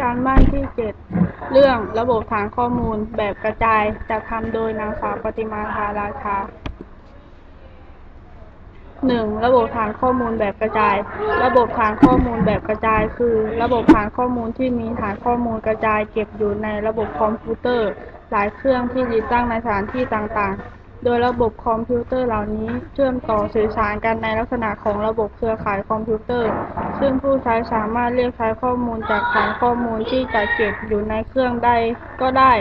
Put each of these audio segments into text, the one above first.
การบ้านที่เจ็ดเรื่องระบบฐานข้อมูลแบบกระจายจัดทำโดยนางสาวปฏิมาทาราชาหนึ่งระบบฐานข้อมูลแบบกระจาย ระบบฐานข้อมูลแบบกระจาย คือ ระบบฐานข้อมูลที่มีฐานข้อมูลกระจาย เก็บอยู่ในระบบคอมพิวเตอร์ หลายเครื่องที่ติดตั้งในสถานที่ต่างๆ โดยระบบคอมพิวเตอร์เหล่านี้เชื่อมต่อสื่อสารกันในลักษณะของระบบเครือข่ายคอมพิวเตอร์ ซึ่งผู้ใช้สามารถเรียกใช้ข้อมูลจากฐานข้อมูลที่จัดเก็บอยู่ในเครื่องใดก็ได้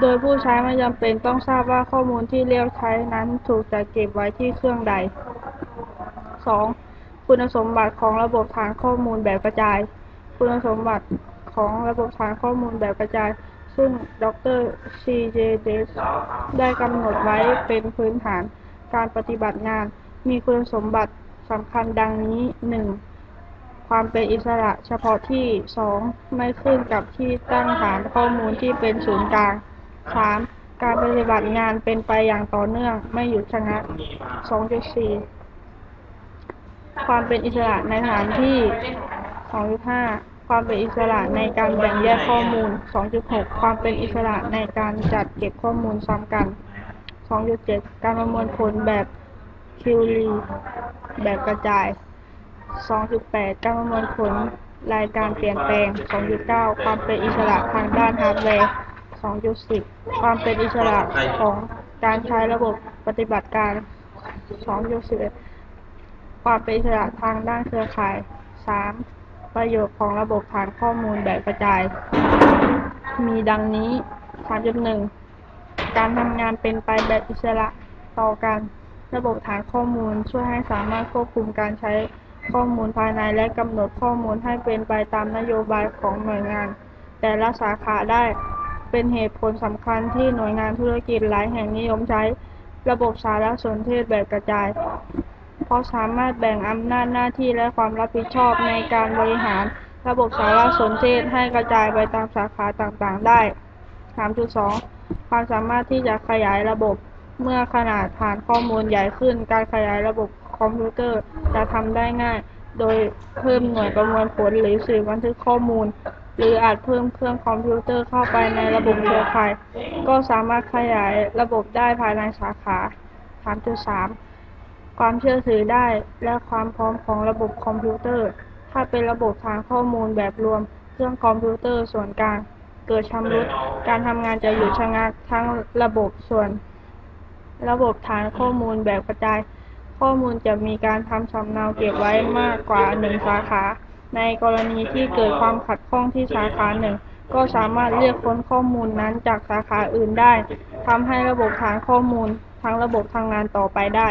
โดยผู้ใช้ไม่จำเป็นต้องทราบว่าข้อมูลที่เรียกใช้นั้นถูกจัดเก็บไว้ที่เครื่องใด 2. คุณสมบัติของระบบฐานข้อมูลแบบกระจาย คุณสมบัติของระบบฐานข้อมูลแบบกระจาย ซึ่งดรซีเจเดสได้กำหนดไว้เป็นพื้นฐานการปฏิบัติงาน มีคุณสมบัติสำคัญดังนี้ 1. ความเป็นอิสระเฉพาะที่ 2. ไม่ขึ้นกับที่ตั้งฐานข้อมูลที่เป็นศูนย์กลาง 3. การปฏิบัติงานเป็นไปอย่างต่อเนื่องไม่หยุดชะงัก 2.4 ความเป็นอิสระในสถานที่ 2.5 ความเป็นอิสระในการแบ่งแยกข้อมูล 2.6 ความเป็นอิสระในการจัดเก็บข้อมูลซ้ำกัน 2.7 การประมวลผลแบบคิวรีแบบกระจาย 2.8 การประมวลผลรายการเปลี่ยนแปลง 2.9 ความเป็นอิสระทางด้านฮาร์ดแวร์ 2.10 ความเป็นอิสระของการใช้ระบบปฏิบัติการ 2.11 ความเป็นอิสระทางด้านเครือข่าย 3. ประโยชน์ของระบบฐานข้อมูลแบบกระจาย มีดังนี้ 3.1 การทำงานเป็นไปแบบอิสระต่อกัน ระบบฐานข้อมูลช่วยให้สามารถควบคุมการใช้ข้อมูลภายในและกำหนดข้อมูลให้เป็นไปตามนโยบายของหน่วยงาน แต่ละสาขาได้เป็นเหตุผลสำคัญที่หน่วยงานธุรกิจหลายแห่งนิยมใช้ระบบสารสนเทศแบบกระจาย เพราะสามารถแบ่งอำนาจหน้าที่และความรับผิดชอบในการบริหารระบบสารสนเทศให้กระจายไปตามสาขาต่างๆ ได้ 3.2 ความสามารถที่จะขยายระบบ เมื่อขนาดฐานข้อมูลใหญ่ขึ้น การขยายระบบคอมพิวเตอร์จะทำได้ง่าย โดยเพิ่มหน่วยประมวลผลหรือสื่อบันทึกข้อมูล หรืออาจเพิ่มเครื่องคอมพิวเตอร์เข้าไปในระบบเครือข่าย ก็สามารถขยายระบบได้ภายในสาขา 3.3 ความเชื่อถือได้ และความพร้อมของระบบคอมพิวเตอร์ ถ้าเป็นระบบฐานข้อมูลแบบรวม เครื่องคอมพิวเตอร์ส่วนกลาง เกิดชำรุด การทำงานจะหยุดชะงักทั้งระบบส่วน ระบบฐานข้อมูลแบบกระจาย ข้อมูลจะมีการทำสำเนาเก็บไว้มากกว่าหนึ่งสาขา ในกรณีที่เกิดความขัดข้องที่สาขาหนึ่งก็สามารถเรียกค้นข้อมูลนั้นจากสาขาอื่นได้ทำให้ระบบฐานข้อมูลทั้งระบบทำงานต่อไปได้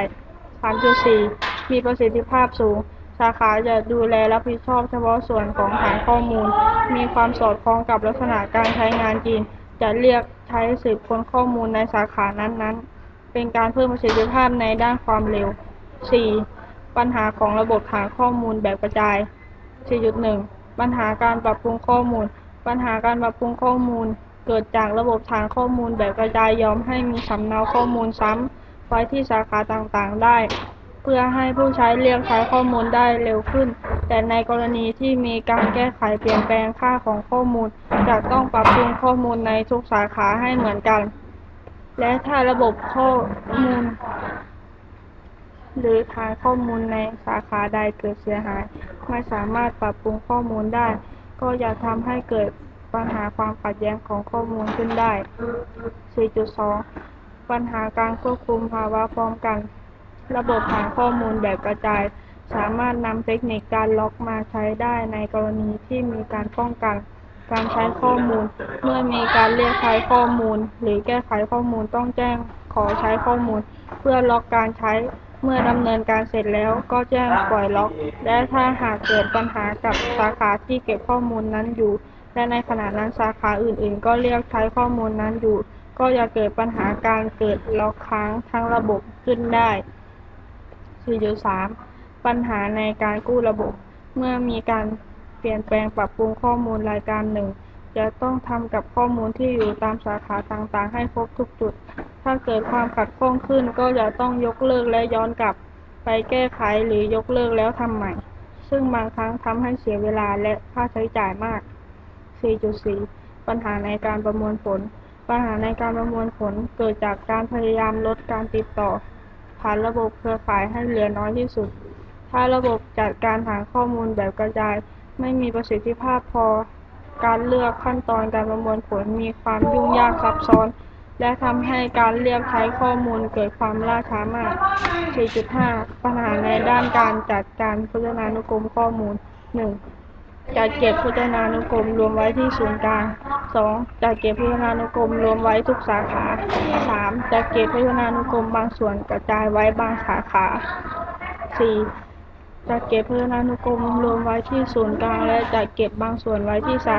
3.4 มีประสิทธิภาพสูง สาขาจะดูแลรับผิดชอบเฉพาะส่วนของฐานข้อมูล มีความสอดคล้องกับลักษณะการใช้งานจริง จะเรียกใช้สืบค้นข้อมูลในสาขานั้นๆ เป็นการเพิ่มประสิทธิภาพในด้านความเร็ว 4. ปัญหาของระบบฐานข้อมูลแบบกระจาย 4.1 ปัญหาการปรับปรุงข้อมูล ปัญหาการปรับปรุงข้อมูล เกิดจากระบบฐานข้อมูลแบบกระจายยอมให้มีสำเนาข้อมูลซ้ำ ไว้ที่สาขาต่างๆ ได้ เพื่อให้ผู้ใช้เรียกใช้ข้อมูลได้เร็วขึ้น แต่ในกรณีที่มีการแก้ไขเปลี่ยนแปลงค่าของข้อมูล จะต้องปรับปรุงข้อมูลในทุกสาขาให้เหมือนกัน และถ้าระบบข้อมูล หรือฐานข้อมูลในสาขาใดเกิดเสียหาย ไม่สามารถปรับปรุงข้อมูลได้ ก็จะทำให้เกิดปัญหาความขัดแย้งของข้อมูลขึ้นได้ 4.2 ปัญหาการควบคุมภาวะพร้อมกัน ระบบฐานข้อมูลแบบกระจาย สามารถนำเทคนิคการล็อกมาใช้ได้ในกรณีที่มีการป้องกัน การใช้ข้อมูล เมื่อมีการเรียกใช้ข้อมูล หรือแก้ไขข้อมูลต้องแจ้งขอใช้ข้อมูล เพื่อล็อกการใช้เมื่อดำเนินการเสร็จแล้วก็แจ้งปล่อยล็อก และถ้าหากเกิดปัญหากับสาขาที่เก็บข้อมูลนั้นอยู่ และในขณะนั้นสาขาอื่น ๆ ก็เรียกใช้ข้อมูลนั้นอยู่ ก็จะเกิดปัญหาการเกิดล็อกค้างทั้งระบบขึ้นได้ 4.3 ปัญหาในการกู้ระบบ เมื่อมีการเปลี่ยนแปลงปรับปรุงข้อมูลรายการหนึ่ง จะต้องทำกับข้อมูลที่อยู่ตามสาขาต่างๆ ให้ครบทุกจุด ถ้าเกิดความขัดข้องขึ้นก็จะต้องยกเลิกและย้อนกลับ ไปแก้ไขหรือยกเลิกแล้วทำใหม่ ซึ่งบางครั้งทำให้เสียเวลาและค่าใช้จ่ายมาก 4.4 ปัญหาในการประมวลผล ปัญหาในการประมวลผลเกิดจากการพยายามลดการติดต่อ ผ่านระบบเครือข่ายให้เหลือน้อยที่สุด ถ้าระบบจัดการหาข้อมูลแบบกระจาย ไม่มีประสิทธิภาพพอ การเลือกขั้นตอนการประมวลผลมีความยุ่งยากซับซ้อน และทำให้การเรียกใช้ข้อมูลเกิดความล่าช้ามาก 4.5 ปัญหาในด้านการจัดการพจนานุกรมข้อมูล 1. จัดเก็บพุทธนานุกรมรวมไว้ที่ศูนย์กลาง 2. จัดเก็บพุทธนานุกรมรวมไว้ทุกสาขา 3. จัดเก็บพุทธนานุกรมบางส่วนกระจายไว้บางสาขา 4. จัดเก็บพุทธนานุกรมรวมไว้ที่ศูนย์กลาง และจัดเก็บบางส่วนไว้ที่สา